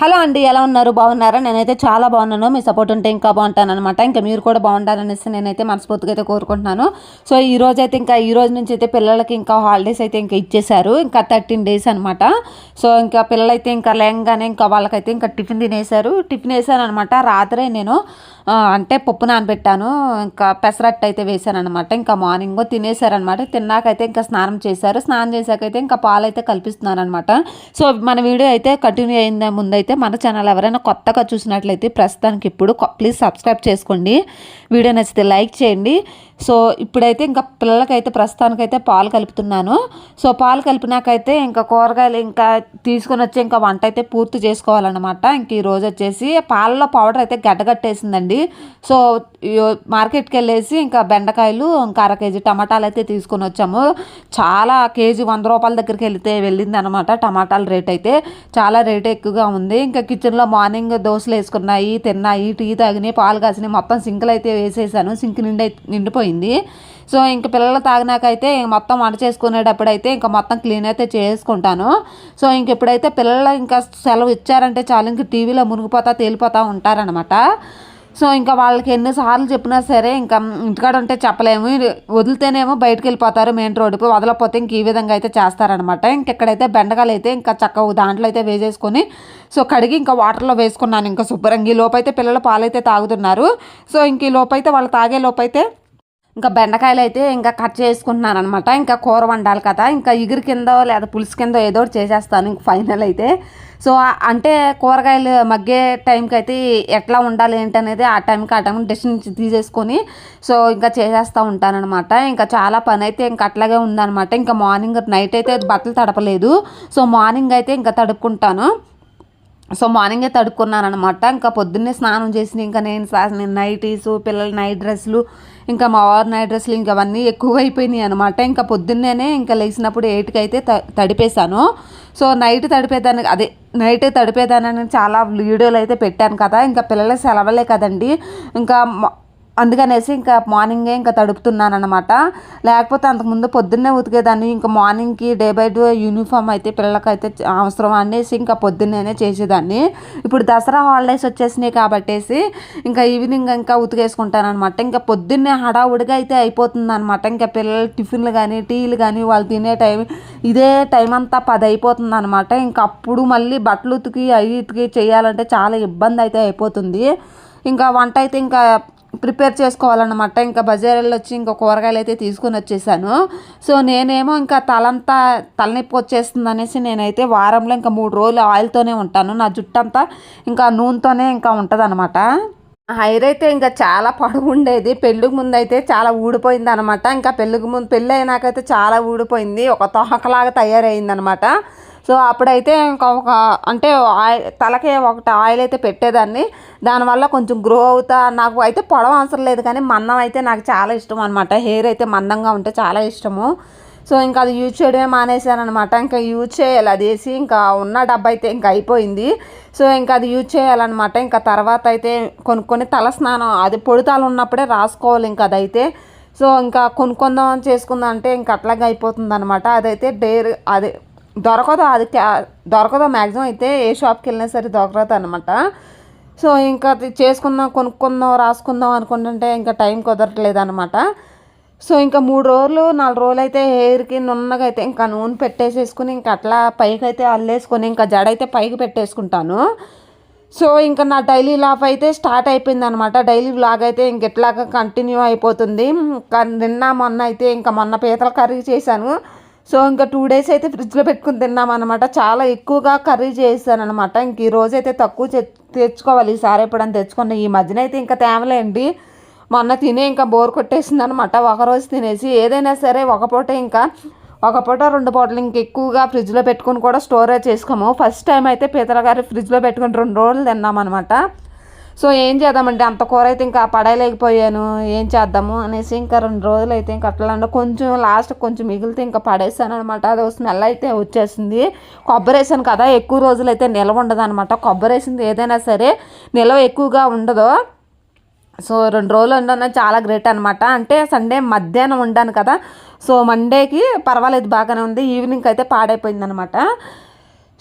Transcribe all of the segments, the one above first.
Hello అండి ఎలా ఉన్నారు? బాగున్నారా? నేనైతే చాలా బాగున్నాను. మీ సపోర్ట్ ఉంటే ఇంకా బాగుంటాను అనమాట ఇంకా మీరు కూడా బాగుండాలనేసి నేనైతే మనస్ఫూర్తిగా అయితే కోరుకుంటున్నాను. సో ఈ రోజు అయితే ఇంకా ఈ రోజు నుంచి అయితే పిల్లలకి ఇంకా హాలిడేస్ అయితే ఇంకా ఇచ్చేసారు ఇంకా థర్టీన్ డేస్ అనమాట సో ఇంకా పిల్లలైతే ఇంకా లేంగానే ఇంకా వాళ్ళకైతే ఇంకా టిఫిన్ తినేశారు. టిఫిన్ వేసాను అనమాట రాత్రే నేను అంటే పప్పు నానబెట్టాను ఇంకా పెసరట్టు అయితే వేశాను అనమాట ఇంకా మార్నింగ్ తినేసారనమాట తిన్నాకైతే ఇంకా స్నానం చేశారు. స్నానం చేశాకైతే ఇంకా పాలు అయితే కల్పిస్తున్నాను అనమాట సో మన వీడియో అయితే కంటిన్యూ అయిన ముందైతే మన ఛానల్ ఎవరైనా కొత్తగా చూసినట్లయితే ప్రస్తుతానికి ఇప్పుడు ప్లీజ్ సబ్స్క్రైబ్ చేసుకోండి. వీడియో నచ్చితే లైక్ చేయండి. సో ఇప్పుడైతే ఇంకా పిల్లలకైతే ప్రస్తుతానికైతే పాలు కలుపుతున్నాను. సో పాలు కలిపినాకైతే ఇంకా కూరగాయలు ఇంకా తీసుకొని వచ్చి ఇంకా వంట అయితే పూర్తి చేసుకోవాలన్నమాట. ఇంక ఈరోజు రోజు వచ్చేసి పాలలో పౌడర్ అయితే గడ్డగట్టేసిందండి. సో మార్కెట్కి వెళ్ళేసి ఇంకా బెండకాయలు ఇంకా అర కేజీ టమాటాలు అయితే తీసుకొని వచ్చాము. చాలా కేజీ వంద రూపాయల దగ్గరికి వెళ్తే వెళ్ళింది అనమాట టమాటాల రేట్ అయితే. చాలా రేట్ ఎక్కువగా ఉంది. ఇంకా కిచెన్లో మార్నింగ్ దోశలు వేసుకున్నాయి తిన్నాయి టీ తాగినాయి పాలు కాసినాయి. మొత్తం సింకులు అయితే వేసేసాను. సింక్ నిండి నిండిపోయింది. సో ఇంక పిల్లలు తాగినాకైతే మొత్తం వంట చేసుకునేటప్పుడు అయితే ఇంకా మొత్తం క్లీన్ అయితే చేసుకుంటాను. సో ఇంక ఎప్పుడైతే పిల్లలు ఇంకా సెలవు ఇచ్చారంటే చాలు ఇంక టీవీలో మునిగిపోతా తేలిపోతూ ఉంటారనమాట సో ఇంకా వాళ్ళకి ఎన్నిసార్లు చెప్పినా సరే ఇంకా ఇంటికాడ ఉంటే చెప్పలేము. వదిలితేనేమో బయటకు వెళ్ళిపోతారు మెయిన్ రోడ్డుకు వదలకపోతే ఇంక ఈ విధంగా అయితే చేస్తారనమాట ఇంకెక్కడైతే బెండకాయలు అయితే ఇంకా చక్కగా దాంట్లో అయితే వేసేసుకొని సో కడిగి ఇంకా వాటర్లో వేసుకున్నాను. ఇంకా శుభ్రంగా ఈ లోపైతే పిల్లలు పాలైతే తాగుతున్నారు. సో ఇంక ఈ లోపైతే వాళ్ళు తాగే లోపైతే ఇంకా బెండకాయలు అయితే ఇంకా కట్ చేసుకుంటున్నాను అనమాట ఇంకా కూర వండాలి కదా. ఇంకా ఇగురు కింద లేదా పులుసు కింద ఏదో ఒకటి చేసేస్తాను ఇంక ఫైనల్ అయితే. సో అంటే కూరగాయలు మగ్గే టైంకి అయితే ఎట్లా ఉండాలి ఏంటి అనేది ఆ టైంకి ఆ టైంకి డెసిషన్ తీసేసుకొని సో ఇంకా చేసేస్తూ ఉంటానన్నమాట. ఇంకా చాలా పని అయితే ఇంకా అట్లాగే ఉందనమాట ఇంకా మార్నింగ్ నైట్ అయితే బట్టలు తడపలేదు. సో మార్నింగ్ అయితే ఇంకా తడుపుకుంటాను. సో మార్నింగే తడుక్కున్నాను అనమాట ఇంకా పొద్దున్నే స్నానం చేసి ఇంకా నేను నేను నైటీస్ పిల్లల నైట్ డ్రెస్సులు ఇంకా మా వారి నైట్ డ్రెస్సులు ఇంకా అవన్నీ ఎక్కువగా అయిపోయినాయి అనమాట ఇంకా పొద్దున్నేనే ఇంకా లేచినప్పుడు ఎయిట్కి అయితే త తడిపేశాను. సో నైట్ తడిపేదానికి అదే నైట్ తడిపేదానని చాలా వీడియోలు అయితే పెట్టాను కదా. ఇంకా పిల్లల సెలవులే కదండి. ఇంకా అందుకనేసి ఇంకా మార్నింగే ఇంకా తడుపుతున్నాను అనమాట లేకపోతే అంతకుముందు పొద్దున్నే ఉతికేదాన్ని ఇంకా మార్నింగ్కి డే బై డే యూనిఫామ్ అయితే పిల్లలకైతే అవసరం అనేసి ఇంకా పొద్దున్నేనే చేసేదాన్ని. ఇప్పుడు దసరా హాలిడేస్ వచ్చేసినాయి కాబట్టేసి ఇంకా ఈవినింగ్ ఇంకా ఉతికేసుకుంటాను అనమాట ఇంకా పొద్దున్నే హడావుడిగా అయితే అయిపోతుంది అనమాట ఇంకా పిల్లలు టిఫిన్లు కానీ టీలు కానీ వాళ్ళు తినే టైం ఇదే టైం అంతా పది అయిపోతుంది అనమాట ఇంకా అప్పుడు మళ్ళీ బట్టలు ఉతికి అవి ఉతికి చేయాలంటే చాలా ఇబ్బంది అయితే అయిపోతుంది. ఇంకా వంట అయితే ఇంకా ప్రిపేర్ చేసుకోవాలన్నమాట. ఇంకా బజార్లో వచ్చి ఇంకా కూరగాయలు అయితే తీసుకొని వచ్చేసాను. సో నేనేమో ఇంకా తలంతా తలనొప్పి వచ్చేస్తుంది అనేసి నేనైతే వారంలో ఇంకా మూడు రోజులు ఆయిల్తోనే ఉంటాను. నా జుట్టు అంతా ఇంకా నూనెతోనే ఇంకా ఉంటుంది హైర్ అయితే ఇంకా చాలా పొడవు ఉండేది పెళ్ళికి ముందు అయితే చాలా ఊడిపోయింది అనమాట ఇంకా పెళ్ళికి ముందు పెళ్ళి అయినాకైతే చాలా ఊడిపోయింది. ఒక తోకలాగా తయారైంది అనమాట సో అప్పుడైతే ఇంకా ఒక అంటే ఆయిల్ తలకి ఒకటి ఆయిల్ అయితే పెట్టేదాన్ని. దానివల్ల కొంచెం గ్రో అవుతా నాకు అయితే పొడవ అవసరం లేదు కానీ మందం అయితే నాకు చాలా ఇష్టం అనమాట హెయిర్ అయితే మందంగా ఉంటే చాలా ఇష్టము. సో ఇంకా అది యూజ్ చేయడమే మానేశానమాట ఇంకా యూజ్ చేయాలి అది వేసి ఇంకా ఉన్న డబ్బా అయితే ఇంకా అయిపోయింది. సో ఇంకా అది యూజ్ చేయాలన్నమాట. ఇంకా తర్వాత అయితే కొనుక్కొని తల స్నానం అది పొడితాలు ఉన్నప్పుడే రాసుకోవాలి ఇంకా అదైతే. సో ఇంకా కొనుక్కుందాం చేసుకుందాం అంటే ఇంకా అట్లాగే అయిపోతుంది అనమాట అదైతే డైరీ అది దొరకదు అది క్యా- దొరకదు మ్యాక్సిమం అయితే ఏ షాప్కి వెళ్ళినా సరే దొరకదు అనమాట సో ఇంకా అది చేసుకుందాం కొనుక్కుందాం రాసుకుందాం అనుకుంటుంటే ఇంకా టైం కుదరట్లేదు అనమాట సో ఇంకా మూడు రోజులు నాలుగు రోజులు అయితే హెయిర్కి నున్నగా అయితే ఇంకా నూనె పెట్టేసేసుకుని ఇంకా అట్లా పైకి అయితే అల్లేసుకొని ఇంకా జడ అయితే పైకి పెట్టేసుకుంటాను. సో ఇంకా నా డైలీ లాఫ్ అయితే స్టార్ట్ అయిపోయింది అనమాట డైలీ వ్లాగ్ అయితే ఇంక ఎట్లాగా కంటిన్యూ అయిపోతుంది. ఇంకా నిన్న మొన్న అయితే ఇంకా మొన్న పీతల కర్రీ చేశాను. సో ఇంకా టూ డేస్ అయితే ఫ్రిడ్జ్లో పెట్టుకుని తిన్నాం అనమాట చాలా ఎక్కువగా కర్రీ చేశాను అనమాట ఇంక ఈ రోజు అయితే తక్కువ తె- తెచ్చుకోవాలి. ఈసారి ఎప్పుడైనా తెచ్చుకున్న. ఈ మధ్యన అయితే ఇంకా తేమలేండి. మొన్న తినే ఇంకా బోర్ కొట్టేసింది అనమాట ఒకరోజు తినేసి ఏదైనా సరే ఒక పూట ఇంకా ఒక పూట రెండు పూటలు ఇంక ఎక్కువగా ఫ్రిడ్జ్లో పెట్టుకుని కూడా స్టోరేజ్ చేసుకోము. ఫస్ట్ టైం అయితే పీతల గారి ఫ్రిడ్జ్లో పెట్టుకుని రెండు రోజులు తిన్నామన్నమాట సో ఏం చేద్దామంటే అంత కూర అయితే ఇంకా పడేయలేకపోయాను. ఏం చేద్దాము అనేసి ఇంకా రెండు రోజులు అయితే ఇంకా అట్లా కొంచెం లాస్ట్ కొంచెం మిగిలితే ఇంకా పడేసాను అనమాట అది స్మెల్ అయితే వచ్చేసింది. కొబ్బరి వేసాను కదా ఎక్కువ రోజులు అయితే నిల్వ ఉండదు అనమాట కొబ్బరి వేసింది ఏదైనా సరే నిల్వ ఎక్కువగా ఉండదు. సో రెండు రోజులు ఉండడం చాలా గ్రేట్ అనమాట అంటే సండే మధ్యాహ్నం ఉండాను కదా సో మండేకి పర్వాలేదు బాగానే ఉంది. ఈవినింగ్ అయితే పాడైపోయింది అనమాట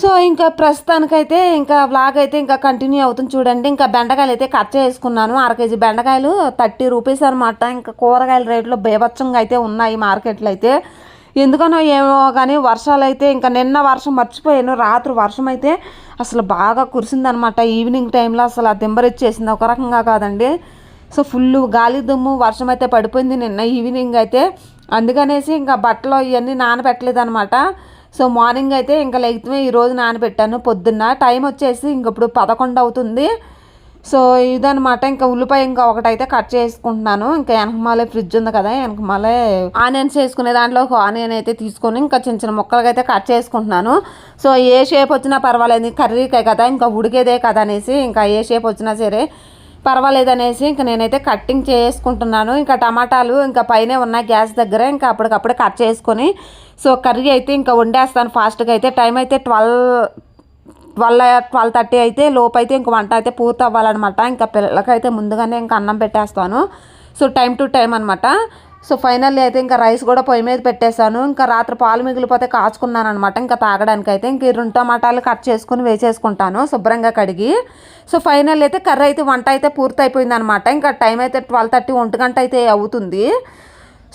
సో ఇంకా ప్రస్తుతానికైతే ఇంకా వ్లాగ్ అయితే ఇంకా కంటిన్యూ అవుతుంది చూడండి. ఇంకా బెండకాయలు అయితే కట్ చేసుకున్నాను. అర కేజీ బెండకాయలు థర్టీ రూపీస్ అనమాట ఇంకా కూరగాయల రేట్లు బేభత్సంగా అయితే ఉన్నాయి మార్కెట్లో అయితే. ఎందుకనో ఏమో కానీ వర్షాలు అయితే ఇంకా నిన్న వర్షం మర్చిపోయాను. రాత్రి వర్షం అయితే అసలు బాగా కురిసిందనమాట ఈవినింగ్ టైంలో అసలు ఆ దింబరిచ్చేసింది ఒక రకంగా కాదండి. సో ఫుల్ గాలి దుమ్ము వర్షం అయితే పడిపోయింది నిన్న ఈవినింగ్ అయితే. అందుకనేసి ఇంకా బట్టలు ఇవన్నీ నానబెట్టలేదు అనమాట సో మార్నింగ్ అయితే ఇంకా లెగితే ఈరోజు నానబెట్టాను. పొద్దున్న టైం వచ్చేసి ఇంక ఇప్పుడు పదకొండు అవుతుంది. సో ఇదనమాట ఇంకా ఉల్లిపాయ ఇంకా ఒకటైతే కట్ చేసుకుంటున్నాను. ఇంకా వెనకమాలే ఫ్రిడ్జ్ ఉంది కదా వెనకమాలే ఆనియన్స్ వేసుకునే దాంట్లో ఒక ఆనియన్ అయితే తీసుకొని ఇంకా చిన్న చిన్న ముక్కలుగా అయితే కట్ చేసుకుంటున్నాను. సో ఏ షేప్ వచ్చినా పర్వాలేదు. కర్రీకే కదా ఇంకా ఉడికేదే కదా అనేసి ఇంకా ఏ షేప్ వచ్చినా సరే పర్వాలేదు అనేసి ఇంకా నేనైతే కట్టింగ్ చేసుకుంటున్నాను. ఇంకా టమాటాలు ఇంకా పైనే ఉన్న గ్యాస్ దగ్గర. ఇంకా అప్పటికప్పుడు కట్ చేసుకొని సో కర్రీ అయితే ఇంకా వండేస్తాను ఫాస్ట్గా అయితే. టైం అయితే ట్వెల్వ్ ట్వెల్వ్ ట్వెల్వ్ థర్టీ అయితే లోపు అయితే ఇంక వంట అయితే పూర్తి అవ్వాలన్నమాట ఇంకా పిల్లలకైతే ముందుగానే ఇంకా అన్నం పెట్టేస్తాను. సో టైం టు టైం అనమాట సో ఫైనల్లీ అయితే ఇంకా రైస్ కూడా పొయ్యి మీద పెట్టేశాను. ఇంకా రాత్రి పాలు మిగిలిపోతే కాచుకున్నాను అనమాట ఇంకా తాగడానికి అయితే ఇంక రెండు టమాటాలు కట్ చేసుకుని వేసేసుకుంటాను శుభ్రంగా కడిగి. సో ఫైనల్ అయితే కర్రీ అయితే వంట అయితే పూర్తి అయిపోయింది అనమాట ఇంకా టైం అయితే ట్వెల్వ్ థర్టీ ఒంటి గంట అయితే అవుతుంది.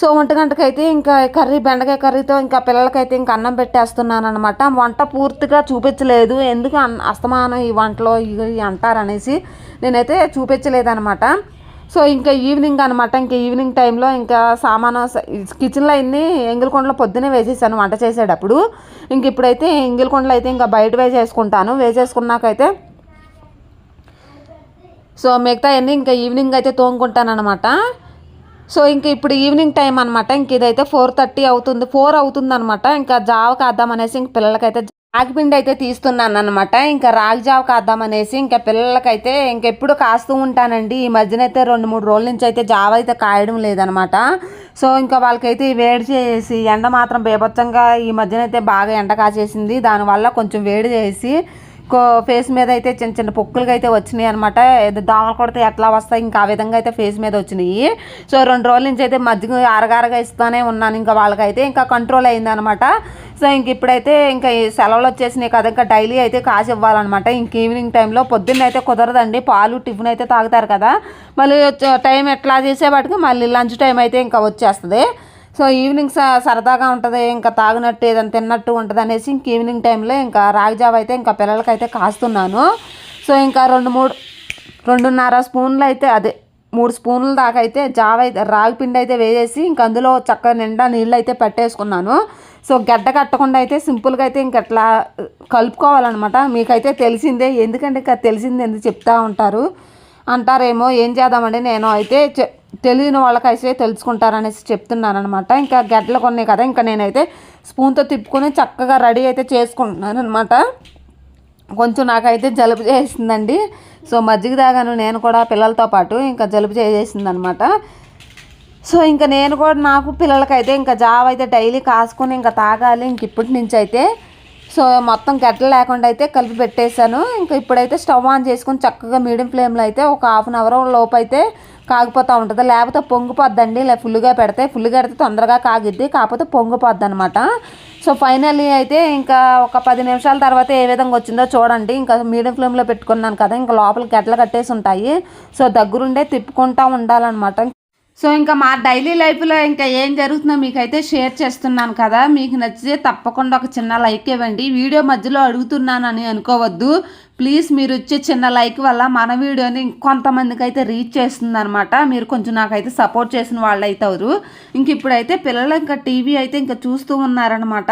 సో ఒంటి గంటకి అయితే ఇంకా కర్రీ బెండకాయ కర్రీతో ఇంకా పిల్లలకైతే ఇంకా అన్నం పెట్టేస్తున్నాను అనమాట వంట పూర్తిగా చూపించలేదు. ఎందుకు అన్- అస్తమానం ఈ వంటలో ఇవి అంటారనేసి నేనైతే చూపించలేదనమాట సో ఇంకా ఈవినింగ్ అనమాట ఇంకా ఈవినింగ్ టైంలో ఇంకా సామాను కిచెన్లో అన్ని ఎంగిలికొండలో పొద్దునే వేసేసాను వంట చేసేటప్పుడు. ఇంక ఇప్పుడైతే ఎంగిలికొండలో అయితే ఇంకా బయట వేసేసుకుంటాను. వేసేసుకున్నాకైతే సో మిగతా అన్నీ ఇంకా ఈవినింగ్ అయితే తోముకుంటాను అనమాట సో ఇంక ఇప్పుడు ఈవినింగ్ టైం అనమాట ఇంక ఇదైతే ఫోర్ థర్టీ అవుతుంది ఫోర్ అవుతుంది అనమాట ఇంకా జావ కాద్దాం అనేసి ఇంక పిల్లలకైతే రాగిపిండి అయితే తీస్తున్నాను అనమాట ఇంకా రాగి జావ కాద్దాం అనేసి ఇంకా పిల్లలకైతే ఇంకెప్పుడు కాస్తూ ఉంటానండి. ఈ మధ్యన అయితే రెండు మూడు రోజుల నుంచి అయితే జావ అయితే కాయడం లేదనమాట సో ఇంకా వాళ్ళకైతే వేడి చేసి ఎండ మాత్రం బీభత్సంగా ఈ మధ్యన అయితే బాగా ఎండ కాచేసింది దానివల్ల కొంచెం వేడి చేసి ఫేస్ మీద అయితే చిన్న చిన్న పొక్కులుగా అయితే వచ్చినాయి అనమాట దోమలు కొడితే ఎట్లా వస్తాయి? ఇంకా ఆ విధంగా అయితే ఫేస్ మీద వచ్చినాయి. సో రెండు రోజుల నుంచి అయితే మజ్జిగ అరగారగా ఇస్తూనే ఉన్నాను. ఇంకా వాళ్ళకైతే ఇంకా కంట్రోల్ అయింది అనమాట సో ఇంక ఇప్పుడైతే ఇంకా సెలవులు వచ్చేసినాయి కదా ఇంకా డైలీ అయితే కాసి ఇవ్వాలన్నమాట. ఇంక ఈవినింగ్ టైంలో పొద్దున్న అయితే కుదరదండి. పాలు టిఫిన్ అయితే తాగుతారు కదా. మళ్ళీ టైం ఎట్లా చేసేవాటికి మళ్ళీ లంచ్ టైం అయితే ఇంకా వచ్చేస్తుంది. సో ఈవినింగ్ స- సరదాగా ఉంటుంది ఇంకా తాగినట్టు ఏదైనా తిన్నట్టు ఉంటుంది అనేసి ఇంక ఈవినింగ్ టైంలో ఇంకా రాగి జావ అయితే ఇంకా పిల్లలకైతే కాస్తున్నాను. సో ఇంకా రెండు మూడు రెండున్నర స్పూన్లు అయితే అదే మూడు స్పూన్ల దాకా అయితే జావ అయితే రాగి పిండి అయితే వేసేసి ఇంక అందులో చక్కగా నిండా నీళ్ళు అయితే పెట్టేసుకున్నాను. సో గడ్డ కట్టకుండా అయితే సింపుల్గా అయితే ఇంక అట్లా కలుపుకోవాలన్నమాట. మీకైతే తెలిసిందే ఎందుకంటే ఇంకా తెలిసిందే ఎందుకు చెప్తా ఉంటారు. అంటారేమో ఏం చేద్దామండి? నేను అయితే చె- తెలియని వాళ్ళకైతే తెలుసుకుంటారనేసి చెప్తున్నాను అనమాట ఇంకా గడ్డలు కొన్నాయి కదా ఇంకా నేనైతే స్పూన్తో తిప్పుకొని చక్కగా రెడీ అయితే చేసుకుంటున్నాను అనమాట కొంచెం నాకైతే జలుబు చేసిందండి. సో మజ్జిగ తాగాను నేను కూడా పిల్లలతో పాటు ఇంకా జలుబు చేసేసింది అనమాట సో ఇంకా నేను కూడా నాకు పిల్లలకైతే ఇంకా జావ అయితే డైలీ కాసుకొని ఇంకా తాగాలి ఇంక ఇప్పటి నుంచి అయితే సో మొత్తం గడ్డలు లేకుండా అయితే కలిపి పెట్టేశాను. ఇంకా ఇప్పుడైతే స్టవ్ ఆన్ చేసుకొని చక్కగా మీడియం ఫ్లేమ్లో అయితే ఒక హాఫ్ అన్ అవర్ లోపు అయితే కాగిపోతూ ఉంటుంది. లేకపోతే పొంగిపోద్దండి. ఇలా ఫుల్గా పెడితే ఫుల్గా పెడితే తొందరగా కాగిద్ది. కాకపోతే పొంగిపోద్ది అనమాట సో ఫైనల్లీ అయితే ఇంకా ఒక పది నిమిషాల తర్వాత ఏ విధంగా వచ్చిందో చూడండి. ఇంకా మీడియం ఫ్లేమ్లో పెట్టుకున్నాను కదా ఇంకా లోపల గడ్డలు కట్టేసి ఉంటాయి. సో దగ్గరుండే తిప్పుకుంటూ ఉండాలన్నమాట. సో ఇంకా మా డైలీ లైఫ్లో ఇంకా ఏం జరుగుతుందో మీకైతే షేర్ చేస్తున్నాను కదా. మీకు నచ్చితే తప్పకుండా ఒక చిన్న లైక్ ఇవ్వండి. వీడియో మధ్యలో అడుగుతున్నానని అనుకోవద్దు. ప్లీజ్ మీరు ఇచ్చే చిన్న లైక్ వల్ల మన వీడియోని ఇంకొంతమందికి అయితే రీచ్ చేస్తుంది అనమాట మీరు కొంచెం నాకైతే సపోర్ట్ చేసిన వాళ్ళు అవుతారు ఇంక ఇప్పుడైతే పిల్లలు ఇంకా టీవీ అయితే ఇంకా చూస్తూ ఉన్నారనమాట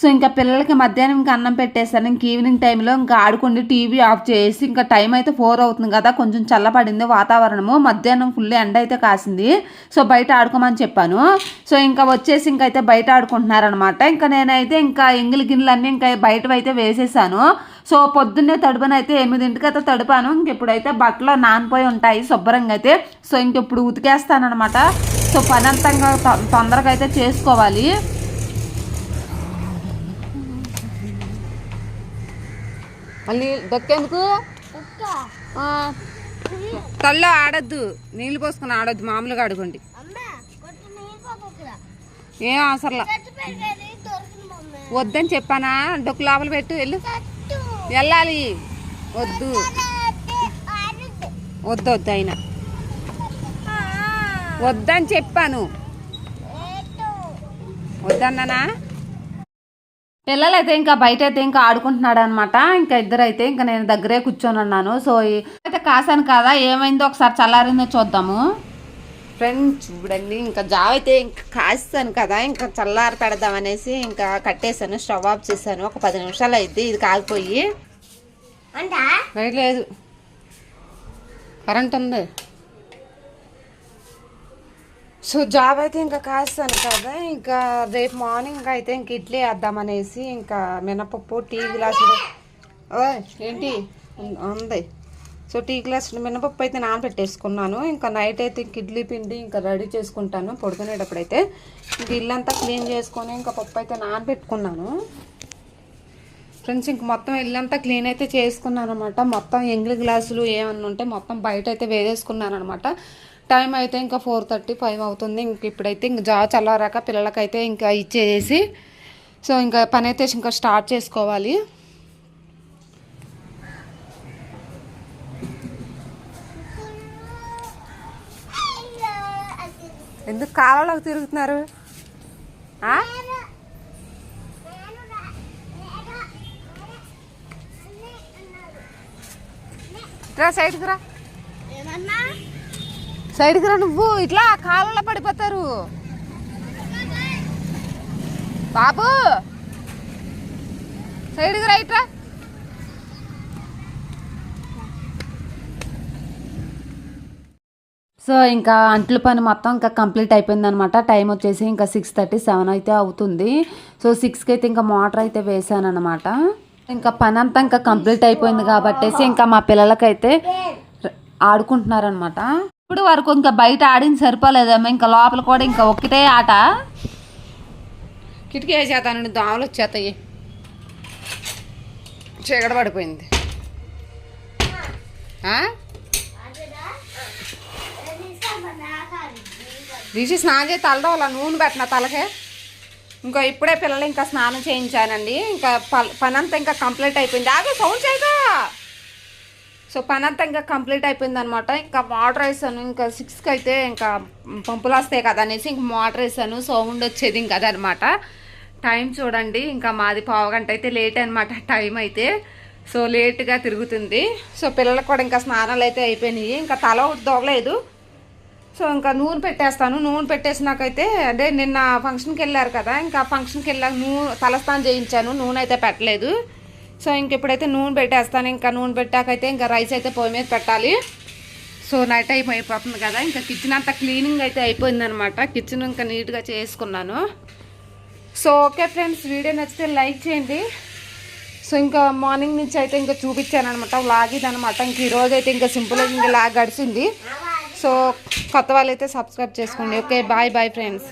సో ఇంకా పిల్లలకి మధ్యాహ్నం ఇంకా అన్నం పెట్టేశాను ఇంక ఈవినింగ్ టైంలో ఇంకా ఆడుకుండి టీవీ ఆఫ్ చేసి ఇంకా టైం అయితే ఫోర్ అవుతుంది కదా కొంచెం చల్లపడింది వాతావరణము. మధ్యాహ్నం ఫుల్ ఎండ అయితే కాసింది. సో బయట ఆడుకోమని చెప్పాను. సో ఇంకా వచ్చేసి ఇంకైతే బయట ఆడుకుంటున్నారనమాట. ఇంకా నేనైతే ఇంకా ఎంగిలి గిన్నెలన్నీ ఇంకా బయట అయితే వేసేసాను. సో పొద్దున్నే తడుపున అయితే ఎనిమిదింటికి అయితే తడిపాను. ఇంక ఇప్పుడైతే బట్టలు నానిపోయి ఉంటాయి శుభ్రంగా అయితే. సో ఇంక ఇప్పుడు ఉతికేస్తానమాట సో పని తొందరగా అయితే చేసుకోవాలి. మళ్ళీ దొక్కేందుకు? తల్లో ఆడద్దు నీళ్ళు పోసుకొని ఆడొద్దు మామూలుగా ఆడుకోండి. ఏం అవసరంలా? వద్దని చెప్పానా? డొక్కు లోపల పెట్టు వెళ్ళు. వెళ్ళాలి. వద్దు. వద్దు వద్దు అయినా. వద్దని చెప్పాను. వద్దన్నానా? పిల్లలైతే ఇంకా బయట అయితే ఇంకా ఆడుకుంటున్నాడు అనమాట ఇంకా ఇద్దరు అయితే ఇంకా నేను దగ్గరే కూర్చొని ఉన్నాను. సో అయితే కాసాను కదా ఏమైందో ఒకసారి చల్లారిందో చూద్దాము. ఫ్రెండ్స్ చూడండి ఇంకా జావ అయితే ఇంకా కాస్తాను కదా ఇంకా చల్లారి పెడదాం అనేసి ఇంకా కట్టేశాను స్టవ్ ఆఫ్ చేశాను. ఒక పది నిమిషాలు అయితే ఇది కాగిపోయి లేదు. కరెంట్ ఉంది. సో జాబ్ అయితే ఇంకా కాస్తాను కదా ఇంకా రేపు మార్నింగ్ అయితే ఇంక ఇడ్లీ వేద్దామనేసి ఇంకా మినపప్పు టీ గ్లాసులు ఏంటి? ఉంది. సో టీ గ్లాసులు మినపప్పు అయితే నానబెట్టేసుకున్నాను. ఇంకా నైట్ అయితే ఇంక ఇడ్లీ పిండి ఇంకా రెడీ చేసుకుంటాను పడుకునేటప్పుడు ఇంక ఇల్లంతా క్లీన్ చేసుకొని ఇంకా పప్పు అయితే నానబెట్టుకున్నాను. ఫ్రెండ్స్ ఇంక మొత్తం ఇల్లంతా క్లీన్ అయితే చేసుకున్నాను అనమాట మొత్తం ఎంగిలి గ్లాసులు ఏమన్నా ఉంటే మొత్తం బయట అయితే వేసేసుకున్నాను అనమాట టైం అయితే ఇంకా ఫోర్ థర్టీ ఫైవ్ అవుతుంది. ఇంక ఇప్పుడైతే ఇంక జా చల్లారాక పిల్లలకైతే ఇంకా ఇచ్చేసి సో ఇంకా పని అయితే ఇంకా స్టార్ట్ చేసుకోవాలి. ఎందుకు కాలంలోకి తిరుగుతున్నారు? ఆ? రా సైడ్కి రా. సైడ్కి రా నువ్వు. ఇట్లా కాలంలో పడిపోతారు. బాబు. సైడ్కి రా. ఇట్రా సో ఇంకా అంట్ల పని మొత్తం ఇంకా కంప్లీట్ అయిపోయిందనమాట. టైం వచ్చేసి ఇంకా సిక్స్ థర్టీ సెవెన్ అయితే అవుతుంది. సో సిక్స్కి అయితే ఇంకా మోటార్ అయితే వేసాను అనమాట ఇంకా పని అంతా ఇంకా కంప్లీట్ అయిపోయింది కాబట్టేసి ఇంకా మా పిల్లలకైతే ఆడుకుంటున్నారనమాట. ఇప్పుడు వరకు ఇంకా బయట ఆడింది సరిపోలేదేమో ఇంకా లోపల కూడా ఇంకా ఒక్కటే ఆట. కిటికీ వేసేతానండి దోమలు వచ్చేస్తాయి చీకట పడిపోయింది. తీసి స్నానం చేసి తలదోవాల నూనె పెట్టిన తలకే? ఇంకా ఇప్పుడే పిల్లలు ఇంకా స్నానం చేయించానండి. ఇంకా పనంతా పని అంతా ఇంకా కంప్లీట్ అయిపోయింది. ఆగే సౌండ్ చేయగా సో పని అంతా ఇంకా కంప్లీట్ అయిపోయింది అనమాట ఇంకా వాటర్ వేసాను ఇంకా సిక్స్కి అయితే ఇంకా పంపులు వస్తాయి కదా అనేసి ఇంకా వాటర్ వేసాను సౌండ్ వచ్చేది ఇంకా అదనమాట టైం చూడండి ఇంకా మాది పావుగంట అయితే లేట్ అనమాట టైం అయితే. సో లేట్గా తిరుగుతుంది. సో పిల్లలకు కూడా ఇంకా స్నానాలు అయితే అయిపోయినాయి. ఇంకా తల ఒకటి దోగలేదు సో ఇంకా నూనె పెట్టేస్తాను. నూనె పెట్టేసినాకైతే అదే నిన్న ఫంక్షన్కి వెళ్ళారు కదా ఇంకా ఫంక్షన్కి వెళ్ళాక నూనె తలస్నానం చేయించాను. నూనె అయితే పెట్టలేదు. సో ఇంక ఇప్పుడైతే నూనె పెట్టేస్తాను. ఇంకా నూనె పెట్టాకైతే ఇంకా రైస్ అయితే పొయ్యి మీద పెట్టాలి. సో నైట్ అయిపోయిపోతుంది అయిపోతుంది కదా. ఇంకా కిచెన్ అంతా క్లీనింగ్ అయితే అయిపోయిందనమాట. కిచెన్ ఇంకా నీట్గా చేసుకున్నాను. సో ఓకే ఫ్రెండ్స్ వీడియో నచ్చితే లైక్ చేయండి. సో ఇంకా మార్నింగ్ నుంచి అయితే ఇంకా చూపించాను అనమాట లాగిదనమాట ఇంక ఈరోజు అయితే ఇంకా సింపుల్గా ఇంకా లాగ్ గడిచింది. సో కొత్త వాళ్ళైతే సబ్స్క్రైబ్ చేసుకోండి. Okay bye bye friends